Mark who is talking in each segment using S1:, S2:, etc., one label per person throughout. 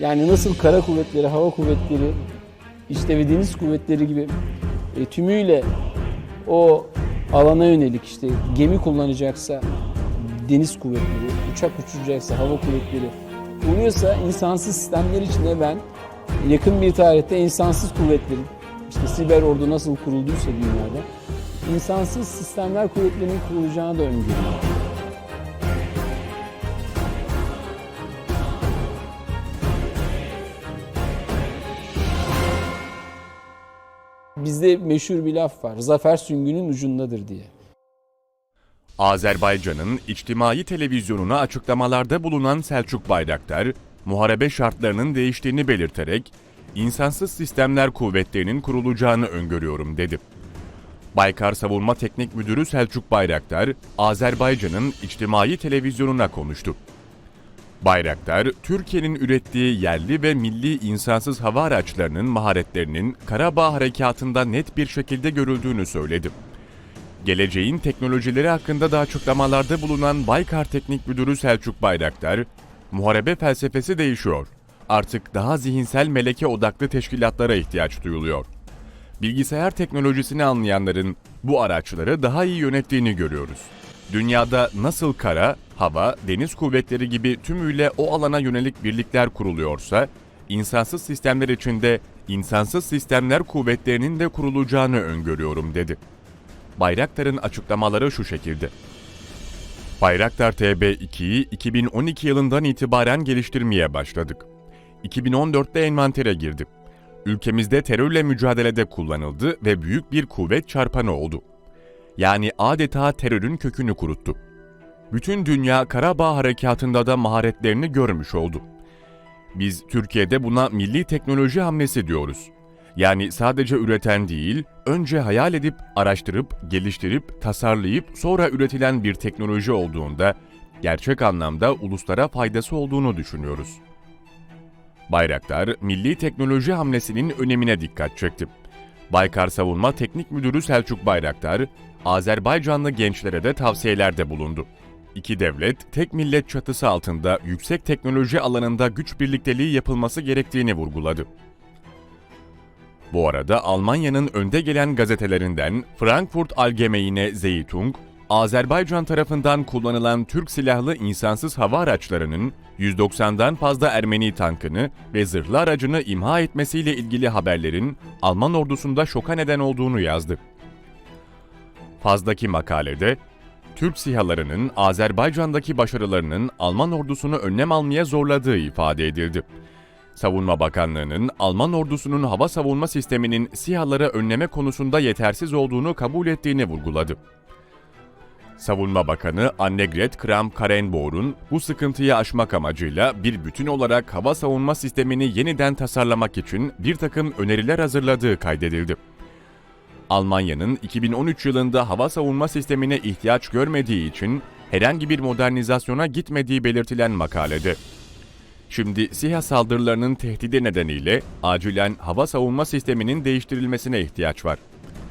S1: Yani nasıl kara kuvvetleri, hava kuvvetleri, işte ve deniz kuvvetleri gibi e, tümüyle o alana yönelik işte gemi kullanacaksa deniz kuvvetleri, uçak uçuracaksa hava kuvvetleri oluyorsa insansız sistemler içinde ben yakın bir tarihte insansız kuvvetlerin işte siber ordu nasıl kurulduysa dünyada insansız sistemler kuvvetlerinin kurulacağını da öngörüyorum. Bizde meşhur bir laf var. Zafer süngünün ucundadır diye.
S2: Azerbaycan'ın içtimai televizyonuna açıklamalarda bulunan Selçuk Bayraktar, muharebe şartlarının değiştiğini belirterek, insansız sistemler kuvvetlerinin kurulacağını öngörüyorum dedi. Baykar Savunma Teknik Müdürü Selçuk Bayraktar, Azerbaycan'ın içtimai televizyonuna konuştu. Bayraktar, Türkiye'nin ürettiği yerli ve milli insansız hava araçlarının maharetlerinin Karabağ Harekatı'nda net bir şekilde görüldüğünü söyledi. Geleceğin teknolojileri hakkında da açıklamalarda bulunan Baykar Teknik Müdürü Selçuk Bayraktar, muharebe felsefesi değişiyor. Artık daha zihinsel meleke odaklı teşkilatlara ihtiyaç duyuluyor. Bilgisayar teknolojisini anlayanların bu araçları daha iyi yönettiğini görüyoruz. Dünyada nasıl kara, hava, deniz kuvvetleri gibi tümüyle o alana yönelik birlikler kuruluyorsa, insansız sistemler içinde insansız sistemler kuvvetlerinin de kurulacağını öngörüyorum dedi. Bayraktar'ın açıklamaları şu şekilde. Bayraktar TB2'yi 2012 yılından itibaren geliştirmeye başladık. 2014'te envantere girdi. Ülkemizde terörle mücadelede kullanıldı ve büyük bir kuvvet çarpanı oldu. Yani adeta terörün kökünü kuruttu. Bütün dünya Karabağ harekatında da maharetlerini görmüş oldu. Biz Türkiye'de buna milli teknoloji hamlesi diyoruz. Yani sadece üreten değil, önce hayal edip, araştırıp, geliştirip, tasarlayıp sonra üretilen bir teknoloji olduğunda gerçek anlamda uluslara faydası olduğunu düşünüyoruz. Bayraktar, milli teknoloji hamlesinin önemine dikkat çekti. Baykar Savunma Teknik Müdürü Selçuk Bayraktar, Azerbaycanlı gençlere de tavsiyelerde bulundu. İki devlet, tek millet çatısı altında yüksek teknoloji alanında güç birlikteliği yapılması gerektiğini vurguladı. Bu arada Almanya'nın önde gelen gazetelerinden Frankfurt Allgemein'e Zeitung, Azerbaycan tarafından kullanılan Türk silahlı insansız hava araçlarının 190'dan fazla Ermeni tankını ve zırhlı aracını imha etmesiyle ilgili haberlerin Alman ordusunda şoka neden olduğunu yazdı. Fazdaki makalede, Türk sihalarının Azerbaycan'daki başarılarının Alman ordusunu önlem almaya zorladığı ifade edildi. Savunma Bakanlığı'nın Alman ordusunun hava savunma sisteminin SİHA'ları önleme konusunda yetersiz olduğunu kabul ettiğini vurguladı. Savunma Bakanı Annegret Kramp-Karrenbauer'un bu sıkıntıyı aşmak amacıyla bir bütün olarak hava savunma sistemini yeniden tasarlamak için bir takım öneriler hazırladığı kaydedildi. Almanya'nın 2013 yılında hava savunma sistemine ihtiyaç görmediği için herhangi bir modernizasyona gitmediği belirtilen makalede Şimdi SİHA saldırılarının tehdidi nedeniyle acilen hava savunma sisteminin değiştirilmesine ihtiyaç var.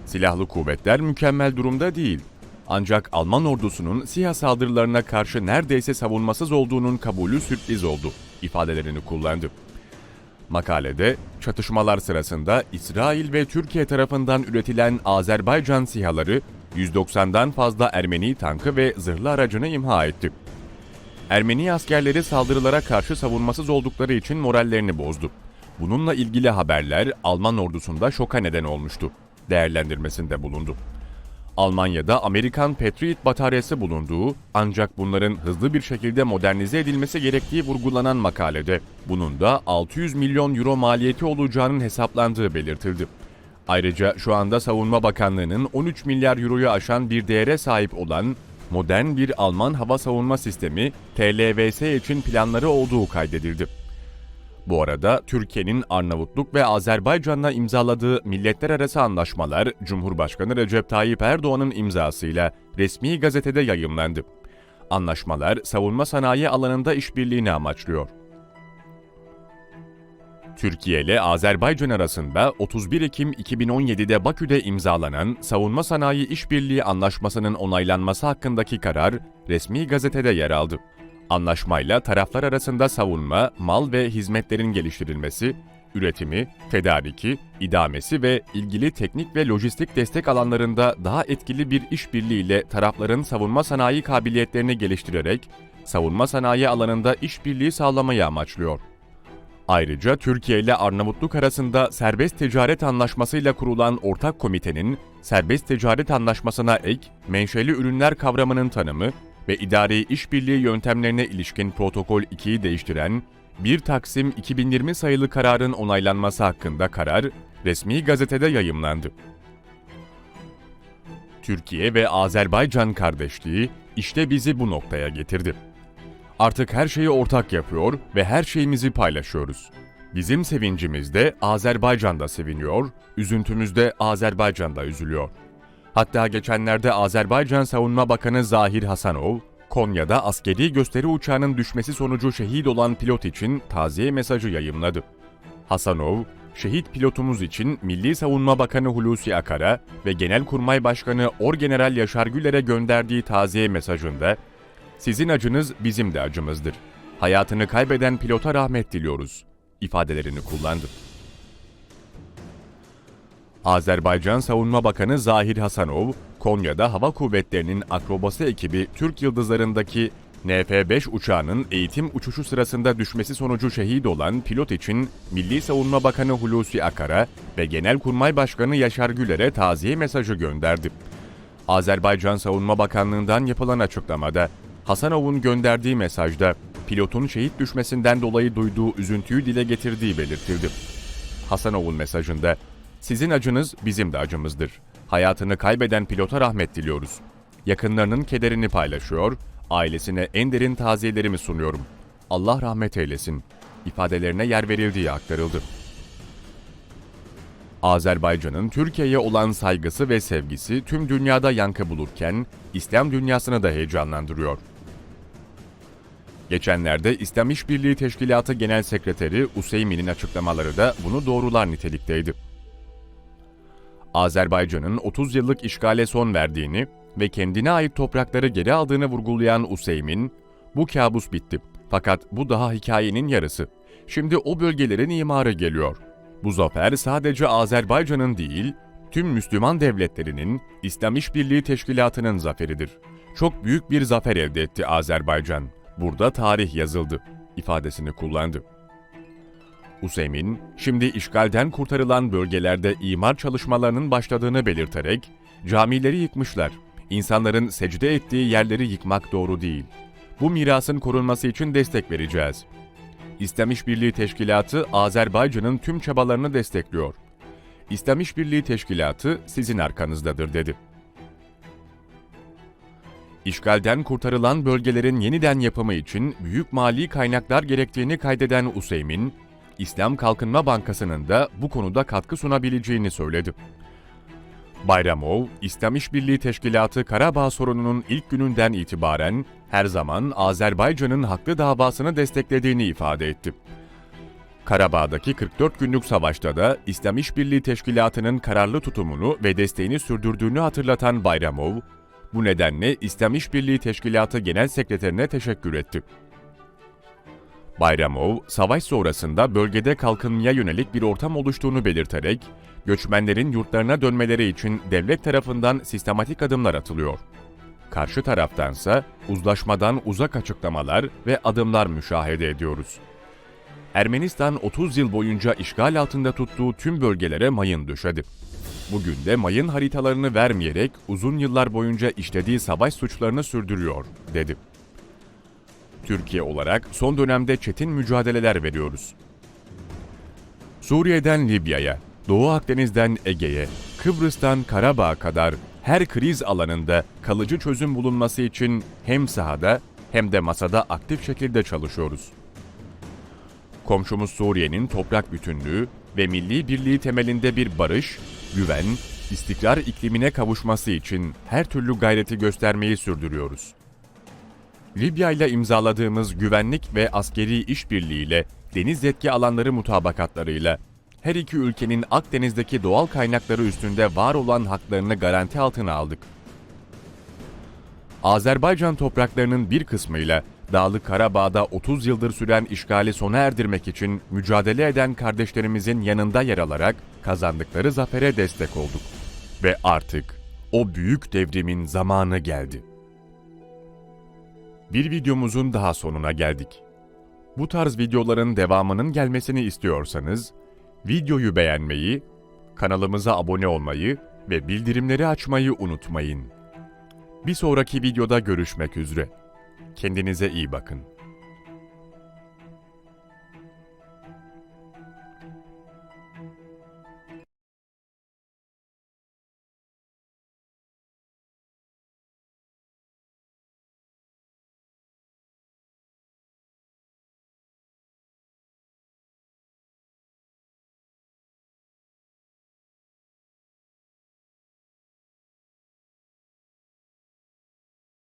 S2: Silahlı kuvvetler mükemmel durumda değil. Ancak Alman ordusunun SİHA saldırılarına karşı neredeyse savunmasız olduğunun kabulü sürpriz oldu ifadelerini kullandı. Makalede çatışmalar sırasında İsrail ve Türkiye tarafından üretilen Azerbaycan SİHA'ları 190'dan fazla Ermeni tankı ve zırhlı aracını imha etti. Ermeni askerleri saldırılara karşı savunmasız oldukları için morallerini bozdu. Bununla ilgili haberler Alman ordusunda şoka neden olmuştu. Değerlendirmesinde bulundu. Almanya'da Amerikan Patriot bataryası bulunduğu ancak bunların hızlı bir şekilde modernize edilmesi gerektiği vurgulanan makalede bunun da 600 milyon euro maliyeti olacağının hesaplandığı belirtildi. Ayrıca şu anda Savunma Bakanlığı'nın 13 milyar euroyu aşan bir değere sahip olan modern bir Alman hava savunma sistemi TLVS için planları olduğu kaydedildi. Bu arada Türkiye'nin Arnavutluk ve Azerbaycan'la imzaladığı milletler arası anlaşmalar Cumhurbaşkanı Recep Tayyip Erdoğan'ın imzasıyla resmi gazetede yayımlandı. Anlaşmalar savunma sanayi alanında işbirliğini amaçlıyor. Türkiye ile Azerbaycan arasında 31 Ekim 2017'de Bakü'de imzalanan Savunma Sanayi İşbirliği Anlaşması'nın onaylanması hakkındaki karar resmi gazetede yer aldı. Anlaşmayla taraflar arasında savunma, mal ve hizmetlerin geliştirilmesi, üretimi, tedariki, idamesi ve ilgili teknik ve lojistik destek alanlarında daha etkili bir işbirliği ile tarafların savunma sanayi kabiliyetlerini geliştirerek savunma sanayi alanında işbirliği sağlamayı amaçlıyor. Ayrıca Türkiye ile Arnavutluk arasında serbest ticaret anlaşmasıyla kurulan ortak komitenin serbest ticaret anlaşmasına ek, menşeli ürünler kavramının tanımı ve idari işbirliği yöntemlerine ilişkin protokol 2'yi değiştiren 1 Taksim 2020 sayılı kararın onaylanması hakkında karar resmi gazetede yayımlandı. Türkiye ve Azerbaycan kardeşliği işte bizi bu noktaya getirdi. Artık her şeyi ortak yapıyor ve her şeyimizi paylaşıyoruz. Bizim sevincimizde Azerbaycan'da seviniyor, üzüntümüzde Azerbaycan'da üzülüyor. Hatta geçenlerde Azerbaycan Savunma Bakanı Zahir Hasanov, Konya'da askeri gösteri uçağının düşmesi sonucu şehit olan pilot için taziye mesajı yayımladı. Hasanov, şehit pilotumuz için Milli Savunma Bakanı Hulusi Akar'a ve Genelkurmay Başkanı Orgeneral Yaşar Güler'e gönderdiği taziye mesajında sizin acınız bizim de acımızdır. Hayatını kaybeden pilota rahmet diliyoruz ifadelerini kullandı. Azerbaycan Savunma Bakanı Zahir Hasanov, Konya'da Hava Kuvvetleri'nin akrobası ekibi Türk Yıldızları'ndaki NF-5 uçağının eğitim uçuşu sırasında düşmesi sonucu şehit olan pilot için Milli Savunma Bakanı Hulusi Akar'a ve Genelkurmay Başkanı Yaşar Güler'e taziye mesajı gönderdi. Azerbaycan Savunma Bakanlığı'ndan yapılan açıklamada, Hasanov'un gönderdiği mesajda pilotun şehit düşmesinden dolayı duyduğu üzüntüyü dile getirdiği belirtildi. Hasanov'un mesajında, sizin acınız bizim de acımızdır. Hayatını kaybeden pilota rahmet diliyoruz. Yakınlarının kederini paylaşıyor, ailesine en derin taziyelerimi sunuyorum. Allah rahmet eylesin. ifadelerine yer verildiği aktarıldı. Azerbaycan'ın Türkiye'ye olan saygısı ve sevgisi tüm dünyada yankı bulurken İslam dünyasını da heyecanlandırıyor. Geçenlerde İslam İşbirliği Teşkilatı Genel Sekreteri Useymi'nin açıklamaları da bunu doğrular nitelikteydi. Azerbaycan'ın 30 yıllık işgale son verdiğini ve kendine ait toprakları geri aldığını vurgulayan Useymin, bu kabus bitti. Fakat bu daha hikayenin yarısı. Şimdi o bölgelerin imarı geliyor. Bu zafer sadece Azerbaycan'ın değil, tüm Müslüman devletlerinin İslam İşbirliği Teşkilatı'nın zaferidir. Çok büyük bir zafer elde etti Azerbaycan. Burada tarih yazıldı ifadesini kullandı. Useymin, şimdi işgalden kurtarılan bölgelerde imar çalışmalarının başladığını belirterek, camileri yıkmışlar, insanların secde ettiği yerleri yıkmak doğru değil. Bu mirasın korunması için destek vereceğiz. İslam İşbirliği Teşkilatı Azerbaycan'ın tüm çabalarını destekliyor. İslam İşbirliği Teşkilatı sizin arkanızdadır dedi. İşgalden kurtarılan bölgelerin yeniden yapımı için büyük mali kaynaklar gerektiğini kaydeden Useymin, İslam Kalkınma Bankası'nın da bu konuda katkı sunabileceğini söyledi. Bayramov, İslam İşbirliği Teşkilatı Karabağ sorununun ilk gününden itibaren her zaman Azerbaycan'ın haklı davasını desteklediğini ifade etti. Karabağ'daki 44 günlük savaşta da İslam İşbirliği Teşkilatı'nın kararlı tutumunu ve desteğini sürdürdüğünü hatırlatan Bayramov, bu nedenle İslam İşbirliği Teşkilatı Genel Sekreterine teşekkür etti. Bayramov, savaş sonrasında bölgede kalkınmaya yönelik bir ortam oluştuğunu belirterek, göçmenlerin yurtlarına dönmeleri için devlet tarafından sistematik adımlar atılıyor. Karşı taraftansa uzlaşmadan uzak açıklamalar ve adımlar müşahede ediyoruz. Ermenistan 30 yıl boyunca işgal altında tuttuğu tüm bölgelere mayın döşedi. Bugün de mayın haritalarını vermeyerek uzun yıllar boyunca işlediği savaş suçlarını sürdürüyor, dedi. Türkiye olarak son dönemde çetin mücadeleler veriyoruz. Suriye'den Libya'ya, Doğu Akdeniz'den Ege'ye, Kıbrıs'tan Karabağ'a kadar her kriz alanında kalıcı çözüm bulunması için hem sahada hem de masada aktif şekilde çalışıyoruz. Komşumuz Suriye'nin toprak bütünlüğü ve milli birliği temelinde bir barış, güven, istikrar iklimine kavuşması için her türlü gayreti göstermeyi sürdürüyoruz. Libya ile imzaladığımız güvenlik ve askeri işbirliğiyle deniz yetki alanları mutabakatlarıyla her iki ülkenin Akdeniz'deki doğal kaynakları üstünde var olan haklarını garanti altına aldık. Azerbaycan topraklarının bir kısmıyla Dağlı Karabağ'da 30 yıldır süren işgali sona erdirmek için mücadele eden kardeşlerimizin yanında yer alarak kazandıkları zafere destek olduk. Ve artık o büyük devrimin zamanı geldi. Bir videomuzun daha sonuna geldik. Bu tarz videoların devamının gelmesini istiyorsanız videoyu beğenmeyi, kanalımıza abone olmayı ve bildirimleri açmayı unutmayın. Bir sonraki videoda görüşmek üzere. Kendinize iyi bakın.